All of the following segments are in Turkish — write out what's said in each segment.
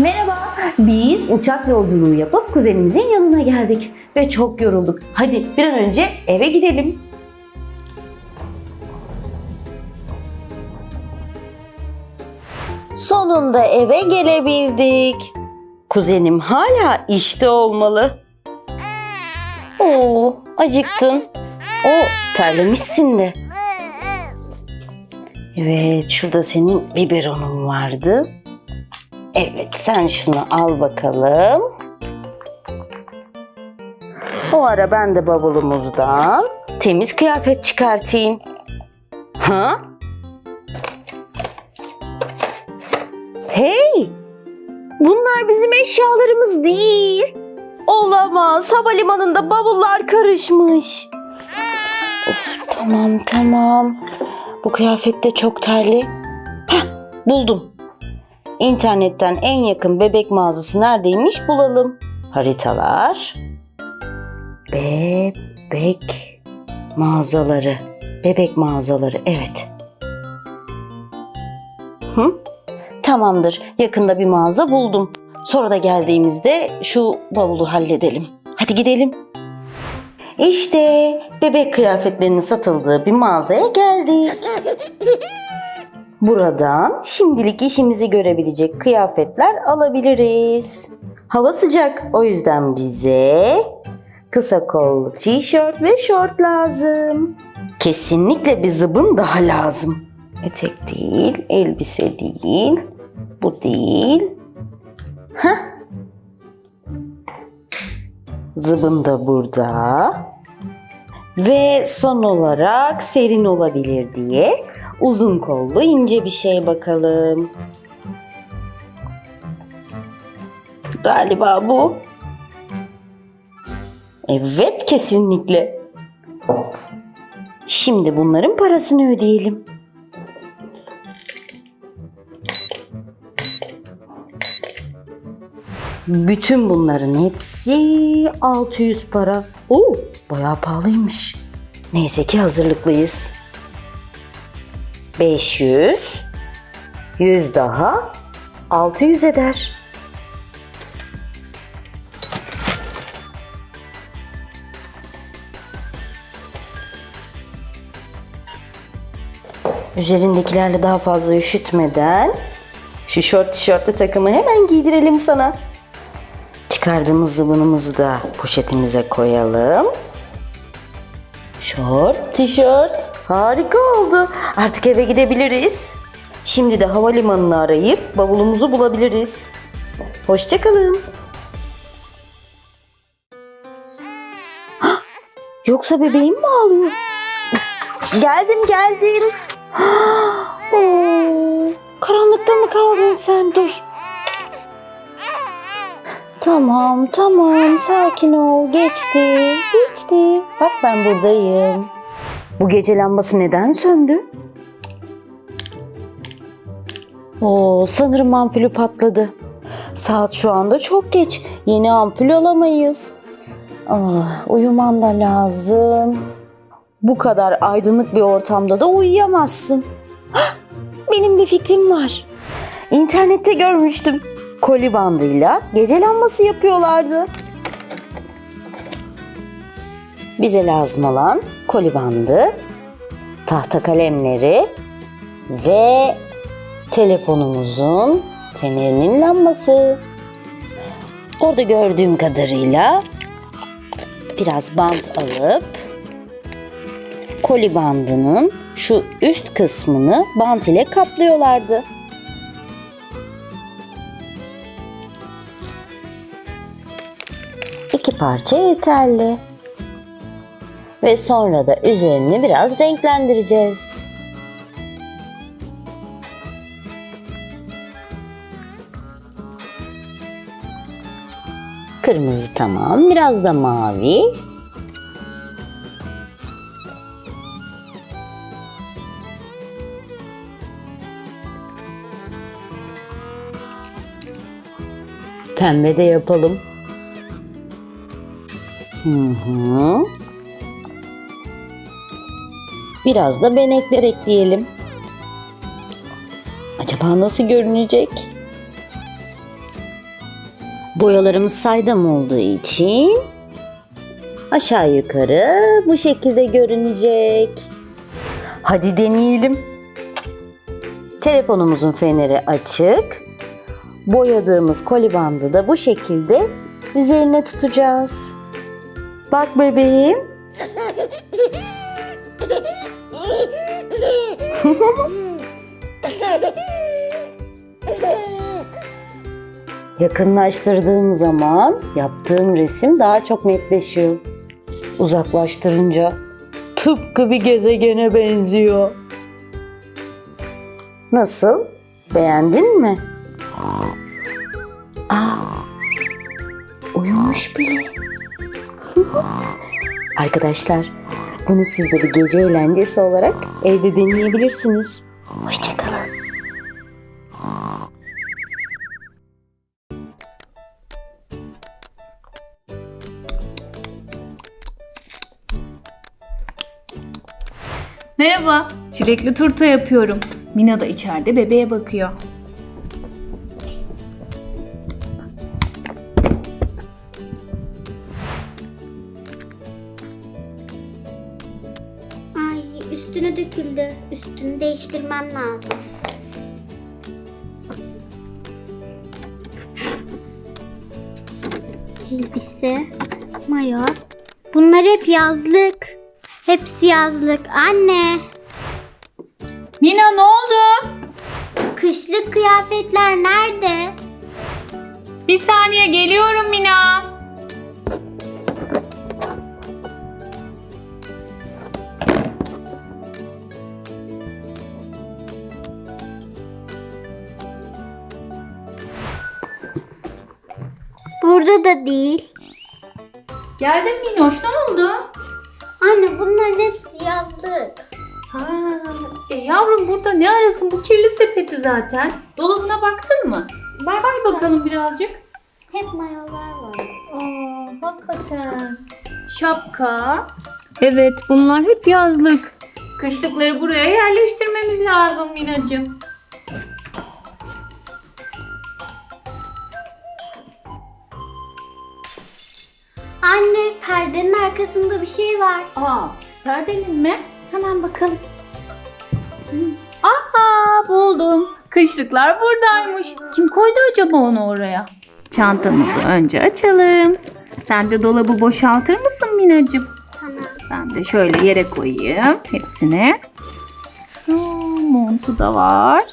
Merhaba. Biz uçak yolculuğu yapıp kuzenimizin yanına geldik ve çok yorulduk. Hadi bir an önce eve gidelim. Sonunda eve gelebildik. Kuzenim hala işte olmalı. Oo, acıktın. O terlemişsin de. Evet, şurada senin biberonun vardı. Evet, sen şunu al bakalım. O ara ben de bavulumuzdan temiz kıyafet çıkartayım. Ha? Hey! Bunlar bizim eşyalarımız değil. Olamaz. Havalimanında bavullar karışmış. Of, tamam tamam. Bu kıyafet de çok terli. Heh, buldum. İnternetten en yakın bebek mağazası neredeymiş bulalım. Haritalar. Bebek mağazaları. Bebek mağazaları evet. Hı? Tamamdır. Yakında bir mağaza buldum. Sonra da geldiğimizde şu bavulu halledelim. Hadi gidelim. İşte bebek kıyafetlerinin satıldığı bir mağazaya geldik. Buradan şimdilik işimizi görebilecek kıyafetler alabiliriz. Hava sıcak o yüzden bize kısa kollu tişört ve şort lazım. Kesinlikle bir zıbın daha lazım. Etek değil, elbise değil, bu değil. Hah. Zıbın da burada. Ve son olarak serin olabilir diye uzun kollu ince bir şey bakalım. Galiba bu. Evet kesinlikle. Şimdi bunların parasını ödeyelim. Bütün bunların hepsi 600 para. Oo, bayağı pahalıymış. Neyse ki hazırlıklıyız. 500, 100 daha 600 eder. Üzerindekilerle daha fazla üşütmeden şu şort tişörtlü takımı hemen giydirelim sana. Çıkardığımız zıbınımızı da poşetimize koyalım. Şort, tişört. Harika oldu. Artık eve gidebiliriz. Şimdi de havalimanını arayıp bavulumuzu bulabiliriz. Hoşçakalın. Yoksa bebeğim mi ağlıyor? Geldim geldim. Karanlıkta mı kaldın sen? Dur. Tamam tamam sakin ol geçti geçti. Bak ben buradayım. Bu gece lambası neden söndü? Oo sanırım ampulü patladı. Saat şu anda çok geç. Yeni ampul alamayız. Ah, uyuman da lazım. Bu kadar aydınlık bir ortamda da uyuyamazsın. Benim bir fikrim var. İnternette görmüştüm. Koli bandıyla gece lambası yapıyorlardı. Bize lazım olan koli bandı, tahta kalemleri ve telefonumuzun fenerinin lambası. Orada gördüğüm kadarıyla biraz bant alıp koli bandının şu üst kısmını bant ile kaplıyorlardı. İki parça yeterli. Ve sonra da üzerini biraz renklendireceğiz. Kırmızı tamam, biraz da mavi. Pembe de yapalım. Hı hı. Biraz da benekler ekleyelim. Acaba nasıl görünecek? Boyalarımız saydam olduğu için aşağı yukarı bu şekilde görünecek. Hadi deneyelim. Telefonumuzun feneri açık. Boyadığımız koli bandı da bu şekilde üzerine tutacağız. Bak bebeğim. Yakınlaştırdığım zaman yaptığım resim daha çok netleşiyor. Uzaklaştırınca tıpkı bir gezegene benziyor. Nasıl? Beğendin mi? Arkadaşlar, bunu siz de bir gece eğlencesi olarak evde deneyebilirsiniz. Hoşçakalın. Merhaba, çilekli turta yapıyorum. Mina da içeride bebeğe bakıyor. Değiştirmem lazım. Elbise, mayo. Bunlar hep yazlık. Hepsi yazlık. Anne, Mina ne oldu? kışlık kıyafetler nerede? Bir saniye geliyorum Mina. Burada da değil. Geldim Minoş ne oldu? Anne bunların hepsi yazlık. Ha, e yavrum burada ne arasın bu kirli sepeti zaten. Dolabına baktın mı? Bak Ver bakalım birazcık. Hep mayolar var. Aa, hakikaten. Şapka. Evet bunlar hep yazlık. Kışlıkları buraya yerleştirmemiz lazım Minacığım. Anne perdenin arkasında bir şey var. Aa, perdenin mi? Hemen bakalım. Aha buldum. Kışlıklar buradaymış. Kim koydu acaba onu oraya? Çantamızı önce açalım. Sen de dolabı boşaltır mısın Minacığım? Tamam. Ben de şöyle yere koyayım hepsini. Aa, montu da var.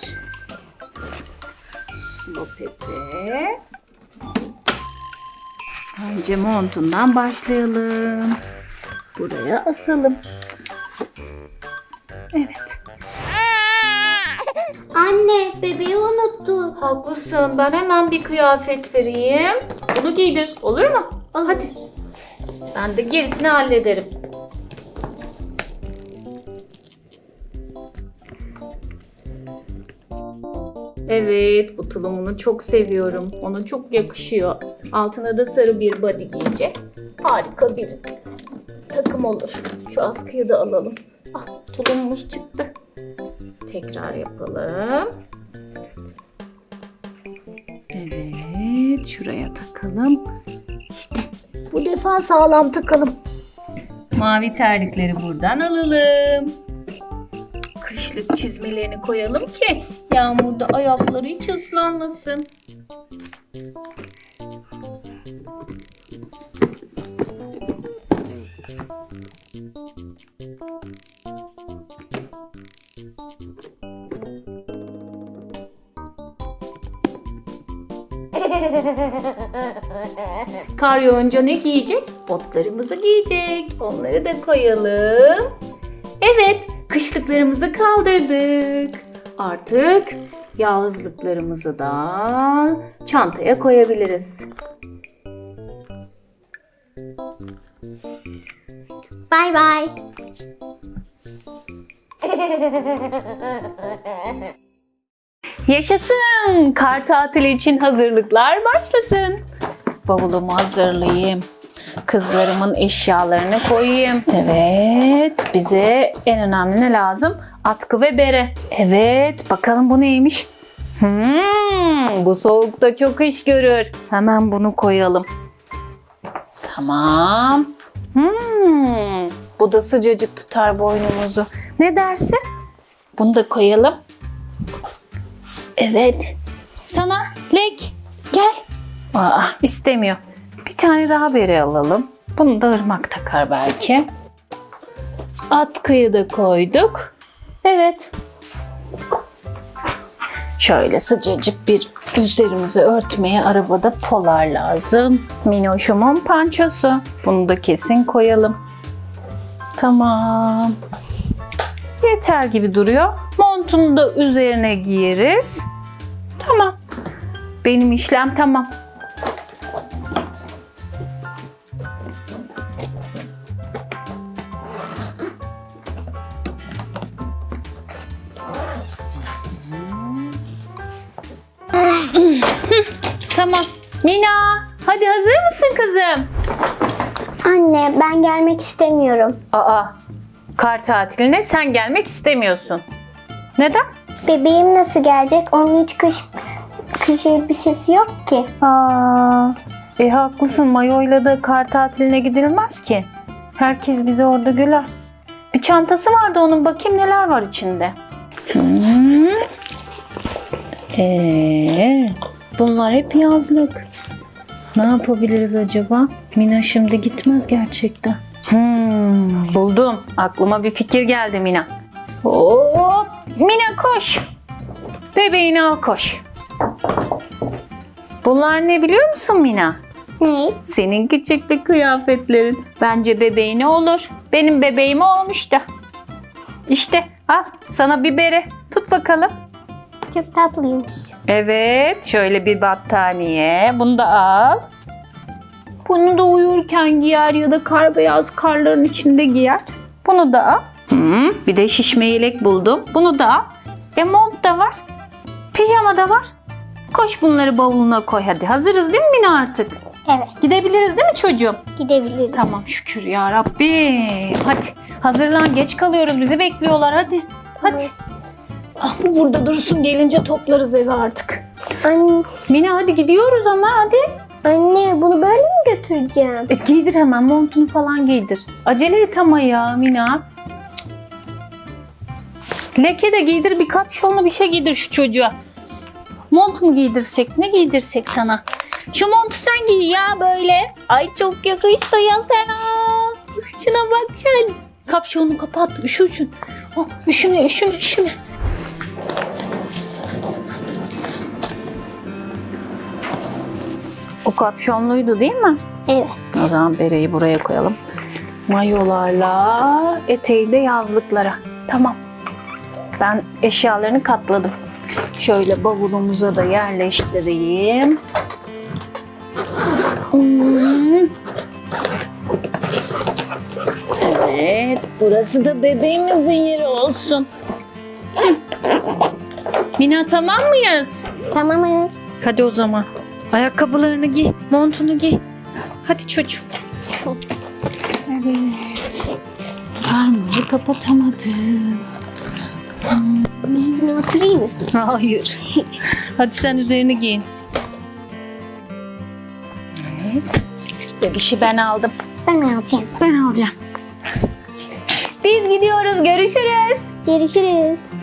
Slopete. Önce montundan başlayalım. Buraya asalım. Evet. Anne bebeği unuttu. Haklısın. Ben hemen bir kıyafet vereyim. Bunu giydir. Olur mu? Olur. Hadi. Ben de gerisini hallederim. Evet, bu tulumunu çok seviyorum. Ona çok yakışıyor. Altına da sarı bir body giyecek. Harika bir takım olur. Şu askıyı da alalım. Ah, tulumumuz çıktı. Tekrar yapalım. Evet, şuraya takalım. İşte bu defa sağlam takalım. Mavi terlikleri buradan alalım. Kışlık çizmelerini koyalım ki yağmurda ayakları hiç ıslanmasın. Kar yağınca ne giyecek? Botlarımızı giyecek. Onları da koyalım. Evet, kışlıklarımızı kaldırdık. Artık yazlıklarımızı da çantaya koyabiliriz. Bay bay. Yaşasın! Kar tatili için hazırlıklar başlasın. Bavulumu hazırlayayım. Kızlarımın eşyalarını koyayım. Evet, bize en önemli ne lazım? Atkı ve bere. Evet, bakalım bu neymiş? Hmm, bu soğukta çok iş görür. Hemen bunu koyalım. Tamam. Hmm, bu da sıcacık tutar boynumuzu. Ne dersin? Bunu da koyalım. Evet. Sana lek gel. Aa, istemiyor. Bir tane daha bere alalım. Bunu da ırmak takar belki. Atkıyı da koyduk. Evet. Şöyle sıcacık bir üzerimizi örtmeye arabada polar lazım. Minoşumun pançosu. Bunu da kesin koyalım. Tamam. Yeter gibi duruyor. Montunu da üzerine giyeriz. Tamam. Benim işlem tamam. Tamam. Mina, hadi hazır mısın kızım? Anne ben gelmek istemiyorum. Aa, kar tatiline sen gelmek istemiyorsun. Neden? Bebeğim nasıl gelecek? Onun hiç kış, kış elbisesi yok ki. Aa, e haklısın. Mayoyla da kar tatiline gidilmez ki. Herkes bizi orada güler. Bir çantası vardı onun. Bakayım neler var içinde. Hmm. Ee, bunlar hep yazlık. Ne yapabiliriz acaba? Mina şimdi gitmez gerçekten. Hmm, buldum. Aklıma bir fikir geldi Mina. Hop! Mina koş. Bebeğini al koş. Bunlar ne biliyor musun Mina? Ne? Senin küçüklük kıyafetlerin. Bence bebeğine olur. Benim bebeğime olmuş da. İşte al sana bir bere. Tut bakalım. Çok tatlıymış. Evet şöyle bir battaniye. Bunu da al. Bunu da uyurken giyer ya da kar beyaz karların içinde giyer. Bunu da al. Hı, bir de şişme yelek buldum. Bunu da al. E mont da var. Pijama da var. Koş bunları bavuluna koy hadi. Hazırız değil mi Mina artık? Evet Gidebiliriz değil mi çocuğum? gidebiliriz. Tamam şükür ya Rabbi. Hadi hazırlan geç kalıyoruz bizi bekliyorlar hadi. Hadi. Ah, bu burada dursun gelince toplarız evi artık. Anne, Mina hadi gidiyoruz ama hadi. anne bunu böyle mi götüreceğim? E, giydir hemen montunu falan giydir. Acele et ama ya Mina. Leke de giydir bir kapşonlu bir şey giydir şu çocuğa. Mont mu giydirsek ne giydirsek sana? Şu montu sen giy ya böyle. Ay çok yakıştı ya sana. Şuna bak sen. Kapşonu kapat üşürsün. Oh, üşüme üşüme üşüme. O kapşonluydu değil mi? Evet. O zaman bereyi buraya koyalım. Mayolarla eteği de yazlıklara. Tamam. Ben eşyalarını katladım. Şöyle bavulumuza da yerleştireyim. Evet, burası da bebeğimizin yeri olsun. Mina tamam mıyız? Tamamız. Hadi o zaman. Ayakkabılarını giy, montunu giy. Hadi çocuğum. Evet. Parmağı kapatamadım. Üstüne oturayım mı? Hayır. Hadi sen üzerini giyin. Evet. Bebişi ben aldım. Ben alacağım. Ben alacağım. Biz gidiyoruz. Görüşürüz. Görüşürüz.